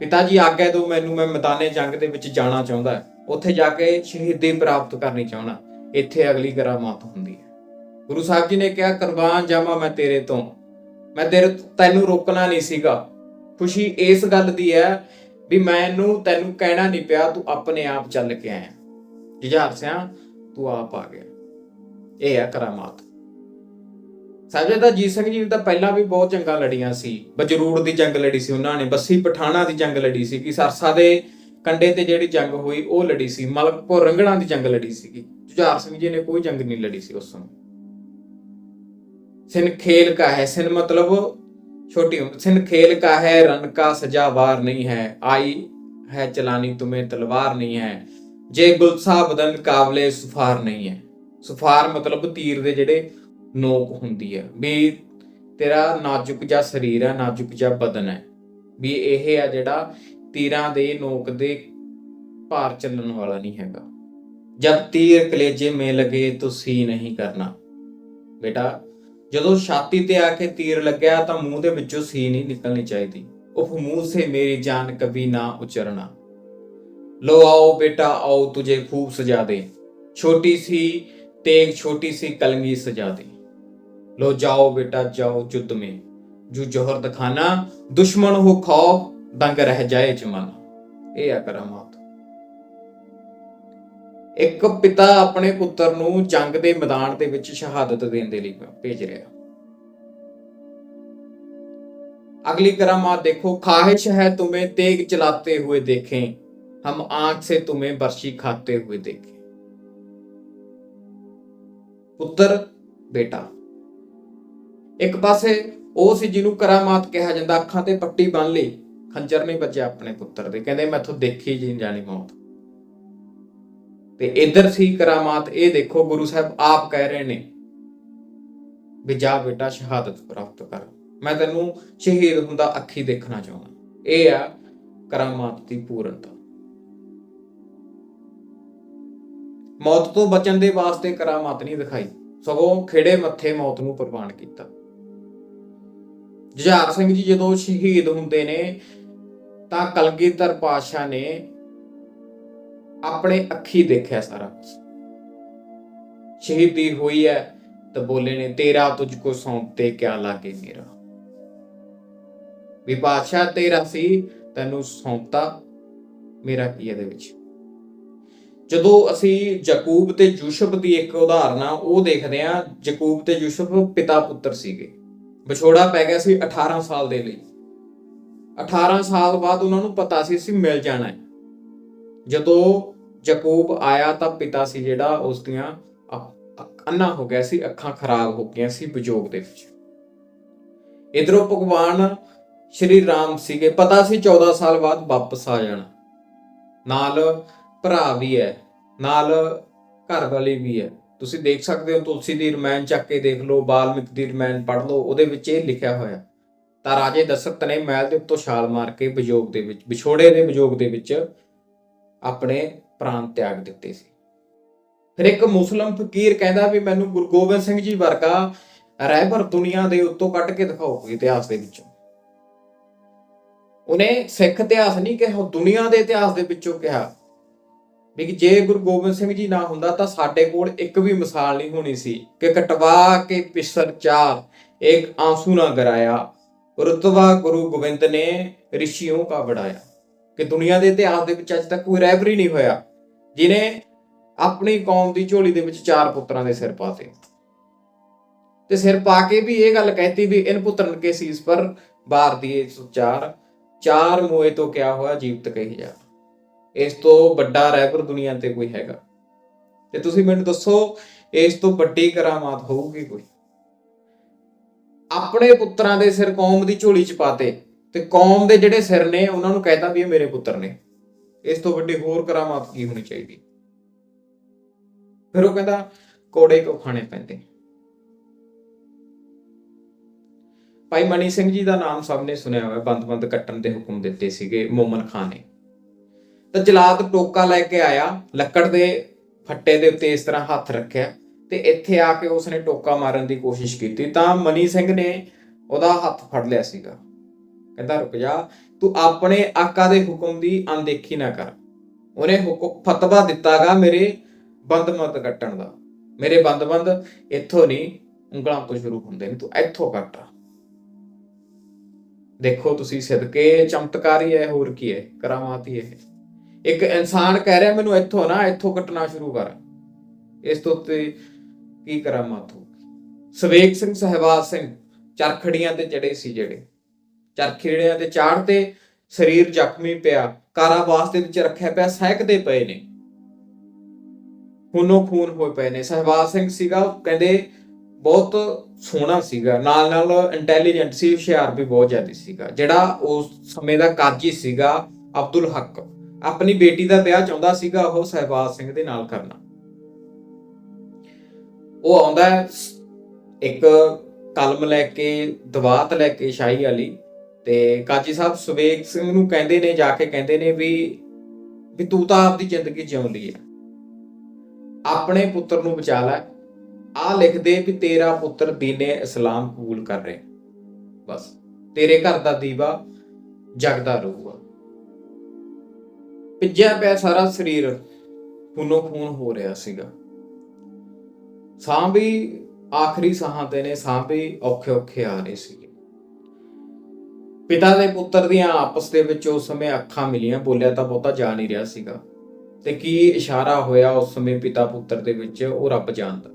ਪਿਤਾਜੀ ਆਗਿਆ ਦਿਓ ਮੈਨੂੰ ਮੈਂ ਮੈਦਾਨੇ ਜੰਗ ਦੇ ਵਿੱਚ ਜਾਣਾ ਚਾਹੁੰਦਾ ਉੱਥੇ ਜਾ ਕੇ ਸ਼ਹੀਦੀ ਪ੍ਰਾਪਤ ਕਰਨੀ ਚਾਹਣਾ ਇੱਥੇ ਅਗਲੀ ਕਰਾਮਾਤ ਹੁੰਦੀ ਹੈ ਗੁਰੂ ਸਾਹਿਬ ਜੀ ਨੇ ਕਿਹਾ ਕੁਰਬਾਨ ਜਾਵਾਂ ਮੈਂ ਤੇਰੇ ਤੋਂ ਮੈਂ ਤੇਰੇ ਤੈਨੂੰ ਰੋਕਣਾ ਨਹੀਂ ਸੀਗਾ ਖੁਸ਼ੀ ਇਸ ਗੱਲ ਦੀ ਹੈ ਵੀ ਮੈਨੂੰ ਤੈਨੂੰ ਕਹਿਣਾ ਨਹੀਂ ਪਿਆ ਤੂੰ ਆਪਣੇ ਆਪ ਚੱਲ ਕੇ ਆਇਆ ਜੁਝਾਰ ਸਿਆ ਤੂੰ ਆਪ ਆ ਗਿਆ। ਇਹ ਆ ਕਰਾਮਾਤ। ਸਾਹਿਬਜ਼ਾਦਾ ਦਾ ਜੀਤ ਸਿੰਘ ਜੀ ਤਾਂ ਪਹਿਲਾਂ ਵੀ ਬਹੁਤ ਜੰਗਾਂ ਲੜੀਆਂ ਸੀ। ਬਜਰੂੜ ਦੀ ਜੰਗ ਲੜੀ ਸੀ ਉਹਨਾਂ ਨੇ, ਬੱਸੀ ਪਠਾਣਾ ਦੀ ਜੰਗ ਲੜੀ ਸੀ ਕਿ ਸਰਸਾ ਦੇ ਕੰਡੇ ਤੇ ਜਿਹੜੀ ਜੰਗ ਹੋਈ ਉਹ ਲੜੀ ਸੀ, ਮਲਕਪੁਰ ਰੰਗਣਾ ਦੀ ਜੰਗ ਲੜੀ ਸੀਗੀ। ਜੁਝਾਰ ਸਿੰਘ ਜੀ ਨੇ ਕੋਈ ਜੰਗ ਨਹੀਂ ਲੜੀ ਸੀ ਉਸ ਸਮੇਂ। ਸਿਨ ਖੇਲ ਕਾ ਹੈ, ਸਿਨ ਮਤਲਬ ਛੋਟੀ ਉਮਰ, ਸਿਨ ਖੇਲ ਕਾ ਹੈ ਰਨ ਕਾ ਸਜਾ ਵਾਰ ਨਹੀਂ ਹੈ, ਆਈ ਹੈ ਚਲਾਨੀ ਤੁਮੇ ਤਲਵਾਰ ਨਹੀਂ ਹੈ। ਜੇ ਗੁਲਸਾ ਬਦਨ ਕਾਬਲੇ ਸੁਫਾਰ ਨਹੀਂ ਹੈ। ਸੁਫਾਰ ਮਤਲਬ ਤੀਰ ਦੇ ਜਿਹੜੇ ਨੋਕ ਹੁੰਦੀ ਹੈ। ਵੀ ਤੇਰਾ ਨਾਜ਼ੁਕ ਜਿਹਾ ਸਰੀਰ ਹੈ, ਨਾਜ਼ੁਕ ਜਿਹਾ ਬਦਨ ਹੈ। ਵੀ ਇਹ ਆ ਜਿਹੜਾ ਤੀਰਾਂ ਦੇ ਨੋਕ ਦੇ ਭਾਰ ਚੱਲਣ ਵਾਲਾ ਨਹੀਂ ਹੈਗਾ। ਜਦ ਤੀਰ ਕਲੇਜੇ ਮੇ ਲਗੇ, ਤਾਂ ਸੀ ਨਹੀਂ ਕਰਨਾ। ਬੇਟਾ, ਜਦੋਂ ਛਾਤੀ ਤੇ ਆ ਕੇ ਤੀਰ ਲੱਗਿਆ ਤਾਂ ਮੂੰਹ ਦੇ ਵਿੱਚੋਂ ਸੀ ਨਹੀਂ ਨਿਕਲਣੀ ਚਾਹੀਦੀ। ਉਹ ਮੂੰਹ ਸੇ ਮੇਰੀ ਜਾਨ ਕभी ਨਾ ਉਚਰਨਾ। लो आओ बेटा आओ तुझे खूब सजा दे छोटी सी तेग छोटी सी कलंगी सजा दे लो जाओ बेटा जाओ युद्ध में जो जोहर दिखाना दुश्मन हो खौफ दंग रह जाए जमाना ਇਹ ਆ ਕਰਾਮਾਤ ਇੱਕ ਪਿਤਾ ਆਪਣੇ ਪੁੱਤਰ ਨੂੰ ਜੰਗ ਦੇ ਮੈਦਾਨ ਦੇ ਵਿੱਚ ਸ਼ਹਾਦਤ ਦੇਣ ਦੇ ਲਈ ਭੇਜ ਰਿਹਾ ਅਗਲੀ ਕਰਾਮਾਤ ਦੇਖੋ ਖਾਹਿਸ਼ ਹੈ ਤੁਮੇ ਤੇਗ ਚਲਾਤੇ हुए देखें हम आंख से तुम्हें बर्शी खाते हुए देखे ਪੁੱਤਰ ਬੇਟਾ ਇੱਕ ਪਾਸੇ ਉਹ ਸੀ ਜਿਹਨੂੰ ਕਰਾਮਾਤ ਕਿਹਾ ਜਾਂਦਾ ਅੱਖਾਂ ਤੇ ਪੱਟੀ ਬੰਨ ਲਈ ਖੰਜਰ ਨਹੀਂ ਵੱਜਿਆ ਆਪਣੇ ਪੁੱਤਰ ਦੇ ਕਹਿੰਦੇ ਮੈਥੋਂ ਦੇਖੀ ਜੀ ਨਹੀਂ ਜਾਣੀ ਮੌਤ ਤੇ ਇਧਰ ਸੀ ਕਰਾਮਾਤ ਇਹ ਦੇਖੋ ਗੁਰੂ ਸਾਹਿਬ ਆਪ ਕਹਿ ਰਹੇ ਨੇ ਵੀ ਜਾ ਬੇਟਾ ਸ਼ਹਾਦਤ ਪ੍ਰਾਪਤ ਕਰ ਮੈਂ ਤੈਨੂੰ ਸ਼ਹੀਦ ਹੁੰਦਾ ਅੱਖੀ ਦੇਖਣਾ ਚਾਹੁੰਦਾ ਇਹ ਆ ਕਰਾਮਾਤ ਦੀ ਪੂਰਨਤਾ ਮੌਤ ਤੋਂ ਬਚਣ ਦੇ ਵਾਸਤੇ ਕਰਾਮਾਤ ਨਹੀਂ ਦਿਖਾਈ ਸਗੋਂ ਖੇੜੇ ਮੱਥੇ ਮੌਤ ਨੂੰ ਪ੍ਰਵਾਨ ਕੀਤਾ। ਜੁਝਾਰ ਸਿੰਘ ਜੀ ਜਦੋਂ ਸ਼ਹੀਦ ਹੁੰਦੇ ਨੇ, ਤਾਂ ਕਲਗੀਧਰ ਪਾਸ਼ਾ ਨੇ ਆਪਣੇ ਅੱਖੀ ਦੇਖਿਆ ਸਾਰਾ। ਸ਼ਹੀਦੀ ਹੋਈ ਹੈ ਤਾਂ ਬੋਲੇ ਨੇ, ਤੇਰਾ ਤੁਝ ਕੋ ਸੌਂਪਤੇ ਕਿਆ ਲਾਗੇ ਮੇਰਾ। ਵੀ ਪਾਸ਼ਾ ਤੇਰਾ ਸੀ, ਤੈਨੂੰ ਸੌਂਪਤਾ ਮੇਰਾ ਕੀ ਇਹਦੇ ਵਿੱਚ? ਜਦੋਂ ਅਸੀਂ ਯਾਕੂਬ ਤੇ ਯੂਸਫ ਦੀ ਇੱਕ ਉਦਾਹਰਨ ਆ, ਉਹ ਦੇਖਦੇ ਆ, ਯਾਕੂਬ ਤੇ ਯੂਸਫ ਪਿਤਾ ਪੁੱਤਰ ਸੀਗੇ। ਵਿਛੋੜਾ ਪੈ ਗਿਆ ਸੀ 18 ਸਾਲ ਦੇ ਲਈ। 18 ਸਾਲ ਬਾਅਦ ਉਹਨਾਂ ਨੂੰ ਪਤਾ ਸੀ ਅਸੀਂ ਮਿਲ ਜਾਣਾ ਹੈ। ਜਦੋਂ ਯਾਕੂਬ ਆਇਆ ਤਾਂ ਪਿਤਾ ਸੀ ਜਿਹੜਾ ਉਸ ਦੀਆਂ ਅੰਨਾ ਹੋ ਗਿਆ ਸੀ, ਅੱਖਾਂ ਖਰਾਬ ਹੋ ਗਈਆਂ ਸੀ ਵਿਜੋਗ ਦੇ ਵਿੱਚ। ਇਧਰੋਂ ਭਗਵਾਨ ਸ਼੍ਰੀ ਰਾਮ ਸੀਗੇ। ਪਤਾ ਸੀ 14 ਸਾਲ ਬਾਅਦ ਵਾਪਸ ਆ ਜਾਣਾ। ਨਾਲ ਭਰਾ ਵੀ ਹੈ, ਨਾਲ ਘਰ ਵਾਲੀ ਵੀ ਹੈ। ਤੁਸੀਂ ਦੇਖ ਸਕਦੇ ਹੋ, ਤੁਲਸੀ ਦੀ ਰਮਾਇਣ ਚੱਕ ਕੇ ਦੇਖ ਲਓ, ਬਾਲਮਿਕ ਦੀ ਰਮਾਇਣ ਪੜ੍ਹ ਲਓ, ਉਹਦੇ ਵਿੱਚ ਇਹ ਲਿਖਿਆ ਹੋਇਆ। ਤਾਂ ਰਾਜੇ ਦਸ਼ਰਥ ਨੇ ਮਹਿਲ ਦੇ ਉੱਤੋਂ ਛਾਲ ਮਾਰ ਕੇ ਵਿਜੋਗ ਦੇ ਵਿੱਚ, ਵਿਛੋੜੇ ਦੇ ਵਿਜੋਗ ਦੇ ਵਿੱਚ ਆਪਣੇ ਪ੍ਰਾਣ ਤਿਆਗ ਦਿੱਤੇ ਸੀ। ਫਿਰ ਇੱਕ ਮੁਸਲਮ ਫਕੀਰ ਕਹਿੰਦਾ ਵੀ ਮੈਨੂੰ ਗੁਰੂ ਗੋਬਿੰਦ ਸਿੰਘ ਜੀ ਵਰਗਾ ਰਹਿਬਰ ਦੁਨੀਆ ਦੇ ਉੱਤੋਂ ਕੱਢ ਕੇ ਦਿਖਾਓ, ਇਤਿਹਾਸ ਦੇ ਵਿੱਚੋਂ। ਉਹਨੇ ਸਿੱਖ ਇਤਿਹਾਸ ਨਹੀਂ ਕਿਹਾ ਦੁਨੀਆ ਦੇ ਇਤਿਹਾਸ ਦੇ ਵਿੱਚੋਂ ਕਿਹਾ। ਵੀ ਜੇ ਗੁਰੂ ਗੋਬਿੰਦ ਸਿੰਘ ਜੀ ਨਾ ਹੁੰਦਾ ਤਾਂ ਸਾਡੇ ਕੋਲ ਇੱਕ ਵੀ ਮਿਸਾਲ ਨਹੀਂ ਹੋਣੀ ਸੀ ਕਿ ਕਟਵਾ ਕੇ ਪਿਸਰ ਚਾਰ ਇੱਕ ਆਂਸੂ ਨਾ ਗਰਾਇਆ। ਰਤਵਾ ਗੁਰੂ ਗੋਬਿੰਦ ਨੇ ਰਿਸ਼ੀਓਂ ਕਾ ਬੜਾਇਆ ਕਿ ਦੁਨੀਆ ਦੇ ਇਤਿਹਾਸ ਦੇ ਵਿੱਚ ਅੱਜ ਤੱਕ ਕੋਈ ਰਹਿਬਰੀ ਨਹੀਂ ਹੋਇਆ ਜਿਨੇ ਆਪਣੀ ਕੌਮ ਦੀ ਝੋਲੀ ਦੇ ਵਿੱਚ ਚਾਰ ਪੁੱਤਰਾਂ ਦੇ ਸਿਰ ਪਾਤੇ। ਤੇ ਸਿਰ ਪਾ ਕੇ ਵੀ ਇਹ ਗੱਲ ਕਹਿਤੀ ਵੀ ਇਨ ਪੁੱਤਰਨ ਕੇ ਸੀਸ ਪਰ ਬਾਰ ਦੀਏ ਸੋ ਚਾਰ ਚਾਰ ਮੋਏ ਤੋਂ ਕਿਆ ਹੋਇਆ ਜੀਵਤ ਕਹੀ ਜਾ। ਇਸ ਤੋਂ ਵੱਡਾ ਰਹਿਬਰ ਦੁਨੀਆ ਤੇ ਕੋਈ ਹੈਗਾ। ਤੇ ਤੁਸੀਂ ਮੈਨੂੰ ਦੱਸੋ, ਇਸ ਤੋਂ ਵੱਡੀ ਕਰਾਮਾਤ ਹੋਊਗੀ ਕੋਈ? ਆਪਣੇ ਪੁੱਤਰਾਂ ਦੇ ਸਿਰ ਕੌਮ ਦੀ ਝੋਲੀ ਚ ਪਾਤੇ ਤੇ ਕੌਮ ਦੇ ਜਿਹੜੇ ਸਿਰ ਨੇ, ਉਹਨਾਂ ਨੂੰ ਕਹਿਤਾ ਵੀ ਇਹ ਮੇਰੇ ਪੁੱਤਰ ਨੇ। ਇਸ ਤੋਂ ਵੱਡੀ ਹੋਰ ਕਰਾਮਾਤ ਕੀ ਹੋਣੀ ਚਾਹੀਦੀ? ਫਿਰ ਉਹ ਕਹਿੰਦਾ, ਕੋੜੇ ਕੋ ਖਾਣੇ ਪੈਂਦੇ? ਭਾਈ ਮਨੀ ਸਿੰਘ ਜੀ ਦਾ ਨਾਮ ਸਭ ਨੇ ਸੁਣਿਆ ਹੋਇਆ, ਬੰਦ-ਬੰਦ ਕੱਟਣ ਦੇ ਹੁਕਮ ਦਿੱਤੇ ਸੀਗੇ ਮੋਮਨ ਖਾਨ ਨੇ। ਤਾਂ ਜਲਾਦ ਟੋਕਾ ਲੈ ਕੇ ਆਇਆ, ਲੱਕੜ ਦੇ ਫੱਟੇ ਦੇ ਉੱਤੇ ਇਸ ਤਰ੍ਹਾਂ ਹੱਥ ਰੱਖਿਆ ਤੇ ਇੱਥੇ ਆ ਕੇ ਉਸਨੇ ਟੋਕਾ ਮਾਰਨ ਦੀ ਕੋਸ਼ਿਸ਼ ਕੀਤੀ। ਤਾਂ ਮਨੀ ਸਿੰਘ ਨੇ ਉਹਦਾ ਹੱਥ ਫੜ ਲਿਆ ਸੀਗਾ। ਕਹਿੰਦਾ, ਰੁਕ ਜਾ, ਤੂੰ ਆਪਣੇ ਆਕਾ ਦੇ ਹੁਕਮ ਦੀ ਅਣਦੇਖੀ ਨਾ ਕਰ। ਉਹਨੇ ਹੁਕਮ, ਫਤਵਾ ਦਿੱਤਾਗਾ ਮੇਰੇ ਬੰਦਮੰਦ ਕੱਟਣ ਦਾ। ਮੇਰੇ ਬੰਦ-ਬੰਦ ਇੱਥੋਂ ਨਹੀਂ, ਉਂਗਲਾਂ ਤੋਂ ਸ਼ੁਰੂ ਹੁੰਦੇ ਨੇ, ਤੂੰ ਇੱਥੋਂ ਕੱਟ। ਦੇਖੋ ਤੁਸੀਂ ਸਿੱਧਕੇ ਚਮਤਕਾਰੀ ਹੈ, ਹੋਰ ਕੀ ਹੈ? ਕਰਾਮਾਤ ਹੀ ਹੈ। ਇੱਕ ਇਨਸਾਨ ਕਹਿ ਰਿਹਾ, ਮੈਨੂੰ ਇੱਥੋਂ ਨਾ, ਇੱਥੋਂ ਕੱਟਣਾ ਸ਼ੁਰੂ ਕਰ। ਇਸ ਤੋਂ ਉੱਤੇ ਕੀ ਕਰਾਂ ਮਾਥੂ ਸਵੇਕ ਸਿੰਘ ਸਹਿਬਾਜ਼ ਸਿੰਘ, ਚਰਖੜੀਆਂ ਤੇ ਚੜੇ ਸੀ ਜਿਹੜੇ। ਚਰਖੜੀਆਂ ਤੇ ਚਾੜ ਤੇ ਸਰੀਰ ਜ਼ਖਮੀ ਪਿਆ ਕਾਰਾਵਾਸ ਦੇ ਵਿੱਚ ਰੱਖਿਆ ਪਿਆ, ਸਹਿਕਦੇ ਪਏ ਨੇ। ਖੂਨੋ ਖੂਨ ਹੋਏ ਪਏ ਨੇ। ਸਹਿਬਾਜ਼ ਸਿੰਘ ਸੀਗਾ, ਉਹ ਕਹਿੰਦੇ ਬਹੁਤ ਸੋਹਣਾ ਸੀਗਾ। ਨਾਲ ਨਾਲ ਇੰਟੈਲੀਜੈਂਟ ਸੀ, ਹੁਸ਼ਿਆਰ ਵੀ ਬਹੁਤ ਜ਼ਿਆਦਾ ਸੀਗਾ, ਜਿਹੜਾ ਉਸ ਸਮੇਂ ਦਾ ਕਾਜੀ ਸੀਗਾ ਅਬਦੁਲ ਹੱਕ। ਆਪਣੀ ਬੇਟੀ ਦਾ ਵਿਆਹ ਚਾਹੁੰਦਾ ਸੀਗਾ ਉਹ ਸਹਿਬਾਜ਼ ਸਿੰਘ ਦੇ ਨਾਲ ਕਰਨਾ। ਉਹ ਆਉਂਦਾ ਹੈ, ਇੱਕ ਕਲਮ ਲੈ ਕੇ ਦਵਾਤ ਲੈ ਕੇ ਸ਼ਾਹੀ ਵਾਲੀ ਤੇ ਕਾਜੀ ਸਾਹਿਬ ਸੁਵੇਗ ਸਿੰਘ ਨੂੰ ਕਹਿੰਦੇ ਨੇ ਜਾ ਕੇ ਕਹਿੰਦੇ ਨੇ ਵੀ ਵੀ ਤੂੰ ਤਾਂ ਆਪਦੀ ਜ਼ਿੰਦਗੀ ਜਿਉਂਦੀ ਹੈ। ਆਪਣੇ ਪੁੱਤਰ ਨੂੰ ਬਚਾ ਲੈ। ਆ ਲਿਖ ਦੇ ਵੀ ਤੇਰਾ ਪੁੱਤਰ ਦੀਨੇ ਇਸਲਾਮ ਕਬੂਲ ਕਰ ਰਿਹਾ। ਬਸ ਤੇਰੇ ਘਰ ਦਾ ਦੀਵਾ ਜਗਦਾ ਰਹੂਗਾ। ਭਿੱਜਿਆ ਪਿਆ ਸਾਰਾ ਸਰੀਰ, ਖੂਨੋ ਖੂਨ ਹੋ ਰਿਹਾ ਸੀਗਾ। ਸਾਹ ਵੀ ਆਖਰੀ ਸਾਹਾਂ ਤੇ ਨੇ ਸਾਹ ਵੀ ਔਖੇ ਔਖੇ ਆ ਰਹੇ ਸੀਗੇ। ਪਿਤਾ ਦੇ ਪੁੱਤਰ ਦੀਆਂ ਆਪਸ ਦੇ ਵਿੱਚ ਉਸ ਸਮੇਂ ਅੱਖਾਂ ਮਿਲੀਆਂ, ਬੋਲਿਆ ਤਾਂ ਬਹੁਤਾ ਜਾ ਨਹੀਂ ਰਿਹਾ ਸੀਗਾ। ਤੇ ਕੀ ਇਸ਼ਾਰਾ ਹੋਇਆ ਉਸ ਸਮੇਂ ਪਿਤਾ ਪੁੱਤਰ ਦੇ ਵਿੱਚ, ਉਹ ਰੱਬ ਜਾਣਦਾ।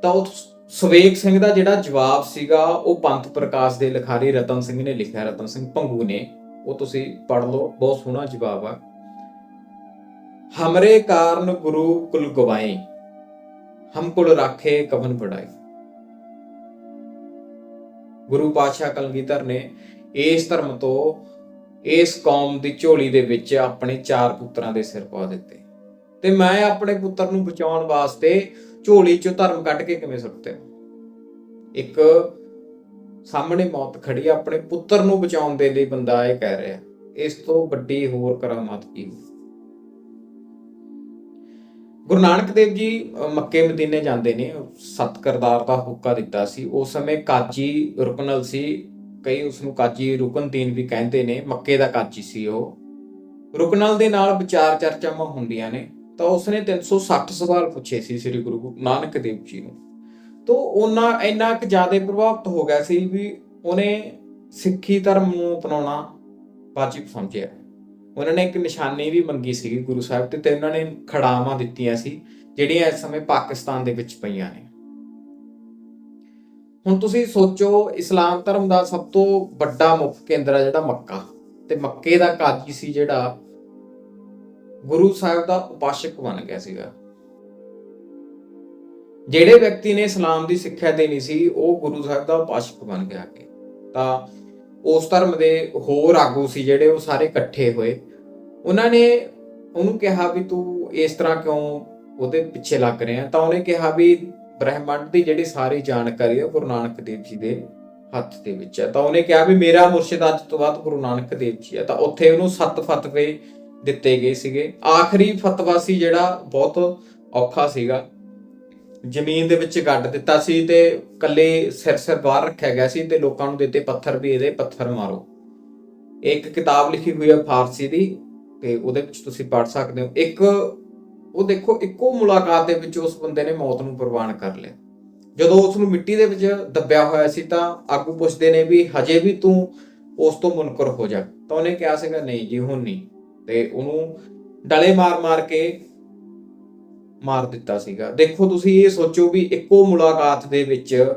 ਤਾਂ ਉਹ ਸਵੇਕ ਸਿੰਘ ਦਾ ਜਿਹੜਾ ਜਵਾਬ ਸੀਗਾ, ਉਹ ਪੰਥ ਪ੍ਰਕਾਸ਼ ਦੇ ਲਿਖਾਰੀ ਰਤਨ ਸਿੰਘ ਨੇ ਲਿਖਿਆ। ਰਤਨ ਸਿੰਘ ਭੰਗੂ ਨੇ ਉਹ ਤੁਸੀਂ ਪੜ੍ਹ ਲਓ, ਬਹੁਤ ਸੋਹਣਾ ਜਵਾਬ ਆ। ਹਮਰੇ ਕਾਰਨ ਗੁਰੂ ਕੁਲ ਗਵਾਏ, ਹਮ ਕੁਲ ਰਾਖੇ ਕਵਨ ਬੜਾਈ ਗੁਰੂ ਪਾਤਸ਼ਾਹ ਕਲਗੀਧਰ ਨੇ ਇਸ ਧਰਮ ਤੋਂ ਇਸ ਕੌਮ ਦੀ ਝੋਲੀ ਦੇ ਵਿੱਚ ਆਪਣੇ ਚਾਰ ਪੁੱਤਰਾਂ ਦੇ ਸਿਰ ਪਾ ਦਿੱਤੇ। ਤੇ ਮੈਂ ਆਪਣੇ ਪੁੱਤਰ ਨੂੰ ਬਚਾਉਣ ਵਾਸਤੇ ਝੋਲੀ ਚੋਂ ਧਰਮ ਕੱਢ ਕੇ ਕਿਵੇਂ ਸੁੱਟਦੇ ਇੱਕ ਸਾਹਮਣੇ ਮੌਤ ਖੜੀ ਆ, ਆਪਣੇ ਪੁੱਤਰ ਨੂੰ ਬਚਾਉਣ ਦੇ ਲਈ ਬੰਦਾ ਇਹ ਕਹਿ ਰਿਹਾ ਇਸ ਤੋਂ ਵੱਡੀ ਹੋਰ ਕਰਾਮਾਤ ਕੀ ਗੁਰੂ ਨਾਨਕ ਦੇਵ ਜੀ ਮੱਕੇ ਮਦੀਨੇ ਜਾਂਦੇ ਨੇ। ਸਤ ਕਰਤਾਰ ਦਾ ਹੁੱਕਾ ਦਿੱਤਾ ਸੀ। ਉਸ ਸਮੇਂ ਕਾਜੀ ਰੁਕਨਲ ਸੀ। ਕਈ ਉਸ ਨੂੰ ਕਾਜੀ ਰੁਕਨਦੀਨ ਵੀ ਕਹਿੰਦੇ ਨੇ। ਮੱਕੇ ਦਾ ਕਾਜੀ ਸੀ ਉਹ। ਰੁਕਨਲ ਦੇ ਨਾਲ ਵਿਚਾਰ ਚਰਚਾਵਾਂ ਹੁੰਦੀਆਂ ਨੇ। ਤਾਂ ਉਸਨੇ 360 ਸਵਾਲ ਪੁੱਛੇ ਸੀ ਸ੍ਰੀ ਗੁਰੂ ਨਾਨਕ ਦੇਵ ਜੀ ਨੂੰ। ਤੋਂ ਉਹਨਾਂ ਇੰਨਾ ਕੁ ਜ਼ਿਆਦਾ ਪ੍ਰਭਾਵਿਤ ਹੋ ਗਿਆ ਸੀ ਵੀ ਉਹਨੇ ਸਿੱਖੀ ਧਰਮ ਨੂੰ ਅਪਣਾਉਣਾ ਵਾਜਿਬ ਸਮਝਿਆ। ਉਹਨਾਂ ਨੇ ਇੱਕ ਨਿਸ਼ਾਨੀ ਵੀ ਮੰਗੀ ਸੀਗੀ ਗੁਰੂ ਸਾਹਿਬ ਤੇ ਤੇ ਉਹਨਾਂ ਨੇ ਖੜਾਵਾਂ ਦਿੱਤੀਆਂ ਸੀ, ਜਿਹੜੀਆਂ ਇਸ ਸਮੇਂ ਪਾਕਿਸਤਾਨ ਦੇ ਵਿੱਚ ਪਈਆਂ ਨੇ। ਹੁਣ ਤੁਸੀਂ ਸੋਚੋ, ਇਸਲਾਮ ਧਰਮ ਦਾ ਸਭ ਤੋਂ ਵੱਡਾ ਮੁੱਖ ਕੇਂਦਰ ਹੈ ਜਿਹੜਾ ਮੱਕਾ। ਤੇ ਮੱਕੇ ਦਾ ਕਾਜੀ ਸੀ ਜਿਹੜਾ ਗੁਰੂ ਸਾਹਿਬ ਦਾ ਉਪਾਸ਼ਕ ਬਣ ਗਿਆ ਸੀਗਾ। ਜਿਹੜੇ ਵਿਅਕਤੀ ਨੇ ਇਸਲਾਮ ਦੀ ਸਿੱਖਿਆ ਦੇਣੀ ਸੀ, ਉਹ ਗੁਰੂ ਸਾਹਿਬ ਦਾ ਉਪਾਸ਼ਕ ਬਣ ਗਿਆ ਅੱਗੇ। ਤਾਂ ਉਸ ਧਰਮ ਦੇ ਹੋਰ ਆਗੂ ਸੀ ਜਿਹੜੇ, ਉਹ ਸਾਰੇ ਇਕੱਠੇ ਹੋਏ। ਉਹਨਾਂ ਨੇ ਉਹਨੂੰ ਕਿਹਾ ਵੀ ਤੂੰ ਇਸ ਤਰ੍ਹਾਂ ਕਿਉਂ ਉਹਦੇ ਪਿੱਛੇ ਲੱਗ ਰਿਹਾ? ਤਾਂ ਉਹਨੇ ਕਿਹਾ ਵੀ ਬ੍ਰਹਿਮੰਡ ਦੀ ਜਿਹੜੀ ਸਾਰੀ ਜਾਣਕਾਰੀ ਹੈ ਗੁਰੂ ਨਾਨਕ ਦੇਵ ਜੀ ਦੇ ਹੱਥ ਦੇ ਵਿੱਚ ਹੈ ਤਾਂ ਉਹਨੇ ਕਿਹਾ ਵੀ ਮੇਰਾ ਮੁਰਸ਼ਿਦ ਅੱਜ ਤੋਂ ਬਾਅਦ ਗੁਰੂ ਨਾਨਕ ਦੇਵ ਜੀ ਹੈ ਤਾਂ ਉੱਥੇ ਉਹਨੂੰ ਸੱਤ ਫਤਵੇ ਦਿੱਤੇ ਗਏ ਸੀਗੇ। ਆਖਰੀ ਫਤਵਾ ਸੀ ਜਿਹੜਾ, ਬਹੁਤ ਔਖਾ ਸੀਗਾ। ਜ਼ਮੀਨ ਦੇ ਵਿੱਚ ਗੱਡ ਦਿੱਤਾ ਸੀ ਤੇ ਕੱਲੇ ਸਿਰ ਸਿਰ ਬਾਹਰ ਰੱਖਿਆ ਗਿਆ ਸੀ ਤੇ ਲੋਕਾਂ ਨੂੰ ਦਿੱਤੇ ਪੱਥਰ ਵੀ ਇਹਦੇ, ਪੱਥਰ ਮਾਰੋ। ਇੱਕ ਕਿਤਾਬ ਲਿਖੀ ਹੋਈ ਹੈ ਫਾਰਸੀ ਦੀ, ਤੇ ਉਹਦੇ ਵਿੱਚ ਤੁਸੀਂ ਪੜ੍ਹ ਸਕਦੇ ਹੋ। ਇੱਕ, ਉਹ ਦੇਖੋ, ਇੱਕੋ ਮੁਲਾਕਾਤ ਦੇ ਵਿੱਚ ਉਸ ਬੰਦੇ ਨੇ ਮੌਤ ਨੂੰ ਪ੍ਰਵਾਨ ਕਰ ਲਿਆ। ਜਦੋਂ ਉਸ ਨੂੰ ਮਿੱਟੀ ਦੇ ਵਿੱਚ ਦੱਬਿਆ ਹੋਇਆ ਸੀ ਤਾਂ ਆਗੂ ਪੁੱਛਦੇ ਨੇ ਵੀ ਹਜੇ ਵੀ ਤੂੰ ਉਸ ਤੋਂ ਮੁਨਕਰ ਹੋ ਜਾ। ਤਾਂ ਉਹਨੇ ਕਿਹਾ ਸੀਗਾ, ਨਹੀਂ ਜੀ, ਹੁਣ ਨਹੀਂ। ਤੇ ਉਹਨੂੰ ਡਲੇ ਮਾਰ-ਮਾਰ ਕੇ ਮਾਰ ਦਿੱਤਾ ਸੀਗਾ। ਦੇਖੋ ਤੁਸੀਂ ਇਹ ਸੋਚੋ ਵੀ ਇੱਕੋ ਮੁਲਾਕਾਤ ਦੇ ਵਿੱਚ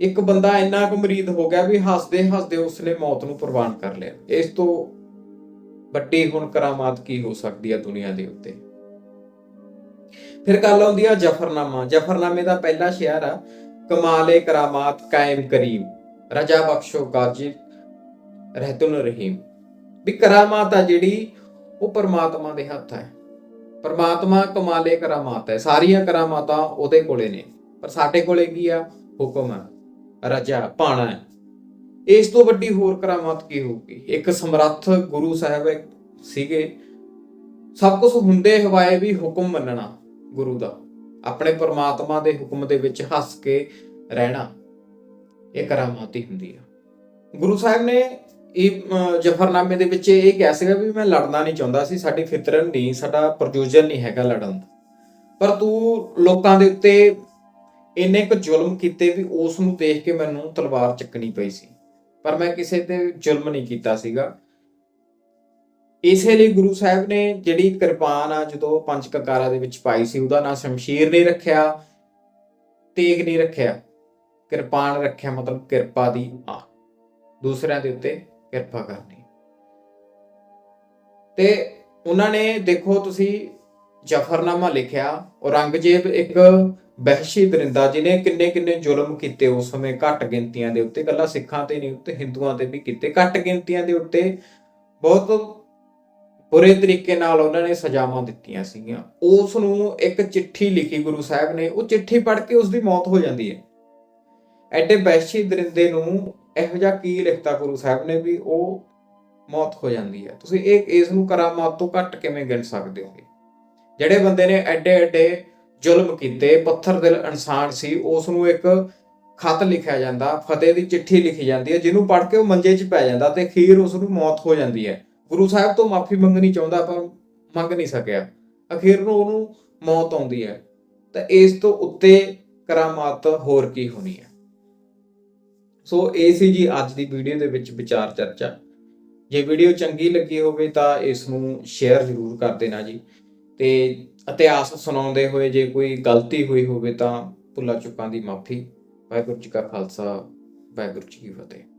ਇੱਕ ਬੰਦਾ ਇੰਨਾ ਕੁ ਮਰੀਦ ਹੋ ਗਿਆ ਵੀ ਹੱਸਦੇ ਹੱਸਦੇ ਉਸਨੇ ਮੌਤ ਨੂੰ ਪ੍ਰਵਾਨ ਕਰ ਲਿਆ। ਇਸ ਤੋਂ ਵੱਡੀ ਹੁਣ ਕਰਾਮਾਤ ਕੀ ਹੋ ਸਕਦੀ ਹੈ ਦੁਨੀਆ ਦੇ ਉੱਤੇ? ਫਿਰ ਗੱਲ ਆਉਂਦੀ ਆ ਜਫਰਨਾਮਾ। ਜਫਰਨਾਮੇ ਦਾ ਪਹਿਲਾ ਸ਼ਿਆਰ ਆ, ਕਮਾਲੇ ਕਰਾਮਾਤ ਕਾਇਮ ਕਰੀਮ, ਰਜਾ ਬਖਸ਼ੋ ਗਾਜੀ ਰਹਿਤੁਨ ਰਹੀਮ। ਵੀ ਕਰਾਮਾਤ ਆ ਜਿਹੜੀ ਉਹ ਪਰਮਾਤਮਾ ਦੇ ਹੱਥ ਹੈ ਪਰਮਾਤਮਾ ਕਮਾਲੇ ਕਰਾਮਾਤ ਹੈ, ਸਾਰੀਆਂ ਕਰਾਮਾਤਾਂ ਉਹਦੇ ਕੋਲੇ ਨੇ। ਪਰ ਸਾਡੇ ਕੋਲੇ ਕੀ ਆ? ਹੁਕਮ ਹੈ ਰਜਾ ਪਾਣਾ ਹੈ। ਇਸ ਤੋਂ ਵੱਡੀ ਹੋਰ ਕਰਾਮਾਤ ਕੀ ਹੋਊਗੀ? ਇੱਕ ਸਮਰੱਥ ਗੁਰੂ ਸਾਹਿਬ ਸੀਗੇ। ਸਭ ਕੁਝ ਹੁੰਦੇ ਹਵਾਏ ਵੀ ਹੁਕਮ ਮੰਨਣਾ ਗੁਰੂ ਦਾ। ਆਪਣੇ ਪਰਮਾਤਮਾ ਦੇ ਹੁਕਮ ਦੇ ਵਿੱਚ ਹੱਸ ਕੇ ਰਹਿਣਾ, ਇਹ ਕਰਾਮਾਤ ਹੀ ਹੁੰਦੀ ਆ। ਗੁਰੂ ਸਾਹਿਬ ਨੇ ਇਹ ਜਫਰਨਾਮੇ ਦੇ ਵਿੱਚ ਇਹ ਕਿਹਾ ਸੀਗਾ ਵੀ ਮੈਂ ਲੜਨਾ ਨਹੀਂ ਚਾਹੁੰਦਾ ਸੀ, ਸਾਡੀ ਫਿਤਰਤ ਨਹੀਂ, ਸਾਡਾ ਪ੍ਰਯੋਜਨ ਨਹੀਂ ਹੈਗਾ ਲੜਨ ਦਾ। ਪਰ ਤੂੰ ਲੋਕਾਂ ਦੇ ਉੱਤੇ ਇੰਨੇ ਕੁ ਜ਼ੁਲਮ ਕੀਤੇ ਵੀ ਉਸ ਨੂੰ ਦੇਖ ਕੇ ਮੈਨੂੰ ਤਲਵਾਰ ਚੱਕਣੀ ਪਈ ਸੀ। ਪਰ ਮੈਂ ਕਿਸੇ ਤੇ ਜ਼ੁਲਮ ਨਹੀਂ ਕੀਤਾ ਸੀਗਾ। ਇਸੇ ਲਈ ਗੁਰੂ ਸਾਹਿਬ ਨੇ ਜਿਹੜੀ ਕਿਰਪਾਨ ਆ, ਜਦੋਂ ਪੰਜ ਕਕਾਰਾਂ ਦੇ ਵਿੱਚ ਪਾਈ ਸੀ, ਉਹਦਾ ਨਾਂ ਸ਼ਮਸ਼ੀਰ ਨਹੀਂ ਰੱਖਿਆ, ਤੇਗ ਨਹੀਂ ਰੱਖਿਆ। ਕਿਰਪਾਨ ਰੱਖਿਆ, ਮਤਲਬ ਕਿਰਪਾ ਦੀ ਆ। ਦੂਸਰਿਆਂ ਦੇ ਉੱਤੇ ਕਿਰਪਾ ਕਰਨੀ। ਤੇ ਉਹਨਾਂ ਨੇ ਦੇਖੋ ਤੁਸੀਂ ਜਫਰਨਾਮਾ ਲਿਖਿਆ ਔਰੰਗਜ਼ੇਬ ਇੱਕ ਵਹਿਸ਼ੀ ਦਰਿੰਦਾ ਜਿਹਨੇ ਕਿੰਨੇ ਕਿੰਨੇ ਜ਼ੁਲਮ ਕੀਤੇ ਉਸ ਸਮੇਂ, ਘੱਟ ਗਿਣਤੀਆਂ ਦੇ ਉੱਤੇ ਕੱਲਾ ਸਿੱਖਾਂ ਤੇ ਨਹੀਂ, ਉੱਤੇ ਹਿੰਦੂਆਂ ਤੇ ਵੀ ਕੀਤੇ, ਘੱਟ ਗਿਣਤੀਆਂ ਦੇ ਉੱਤੇ ਬਹੁਤ ਬੁਰੇ ਤਰੀਕੇ ਨਾਲ ਉਹਨਾਂ ਨੇ ਸਜ਼ਾਵਾਂ ਦਿੱਤੀਆਂ ਸੀਗੀਆਂ। ਉਸ ਨੂੰ ਇੱਕ ਚਿੱਠੀ ਲਿਖੀ ਗੁਰੂ ਸਾਹਿਬ ਨੇ, ਉਹ ਚਿੱਠੀ ਪੜ੍ਹ ਕੇ ਉਸ ਦੀ ਮੌਤ ਹੋ ਜਾਂਦੀ ਹੈ। ਐਡੇ ਬਹਿਸ਼ੀ ਦਰਿੰਦੇ ਨੂੰ ਇਹੋ ਜਿਹਾ ਕੀ ਲਿਖਤਾ ਗੁਰੂ ਸਾਹਿਬ ਨੇ ਵੀ ਉਹ ਮੌਤ ਹੋ ਜਾਂਦੀ ਹੈ। ਤੁਸੀਂ ਇਹ ਇਸ ਨੂੰ ਕਰਾਮਾਤ ਤੋਂ ਘੱਟ ਕਿਵੇਂ ਗਿਣ ਸਕਦੇ ਹੋ ਜਿਹੜੇ ਬੰਦੇ ਨੇ ਐਡੇ ਐਡੇ ਜ਼ੁਲਮ ਕੀਤੇ, ਪੱਥਰ ਦਿਲ ਇਨਸਾਨ ਸੀ ਉਸ ਨੂੰ ਇੱਕ ਖਤ ਲਿਖਿਆ ਜਾਂਦਾ, ਫਤਿਹ ਦੀ ਚਿੱਠੀ ਲਿਖੀ ਜਾਂਦੀ ਹੈ, ਜਿਹਨੂੰ ਪੜ੍ਹ ਕੇ ਉਹ ਮੰਜੇ 'ਚ ਪੈ ਜਾਂਦਾ ਤੇ ਅਖੀਰ ਉਸ ਨੂੰ ਮੌਤ ਹੋ ਜਾਂਦੀ ਹੈ। ਗੁਰੂ ਸਾਹਿਬ ਤੋਂ ਮਾਫੀ ਮੰਗਣੀ ਚਾਹੁੰਦਾ ਪਰ ਮੰਗ ਨਹੀਂ ਸਕਿਆ। ਅਖੀਰ ਨੂੰ ਉਹਨੂੰ ਮੌਤ ਆਉਂਦੀ ਹੈ। ਤਾਂ ਇਸ ਤੋਂ ਉੱਤੇ ਕਰਾਮਾਤ ਹੋਰ ਕੀ ਹੋਣੀ ਹੈ? ਸੋ ਇਹ ਸੀ ਜੀ ਅੱਜ ਦੀ ਵੀਡੀਓ ਦੇ ਵਿੱਚ ਵਿਚਾਰ ਚਰਚਾ। ਜੇ ਵੀਡੀਓ ਚੰਗੀ ਲੱਗੀ ਹੋਵੇ ਤਾਂ ਇਸ ਨੂੰ ਸ਼ੇਅਰ ਜ਼ਰੂਰ ਕਰ ਦੇਣਾ ਜੀ। ਤੇ ਇਤਿਹਾਸ ਸੁਣਾਉਂਦੇ ਹੋਏ ਜੇ ਕੋਈ ਗਲਤੀ ਹੋਈ ਹੋਵੇ ਤਾਂ ਭੁੱਲਾਂ ਚੁੱਕਾਂ ਦੀ ਮਾਫੀ। ਵਾਹਿਗੁਰੂ ਜੀ ਕਾ ਖਾਲਸਾ, ਵਾਹਿਗੁਰੂ ਜੀ ਕੀ ਫਤਿਹ।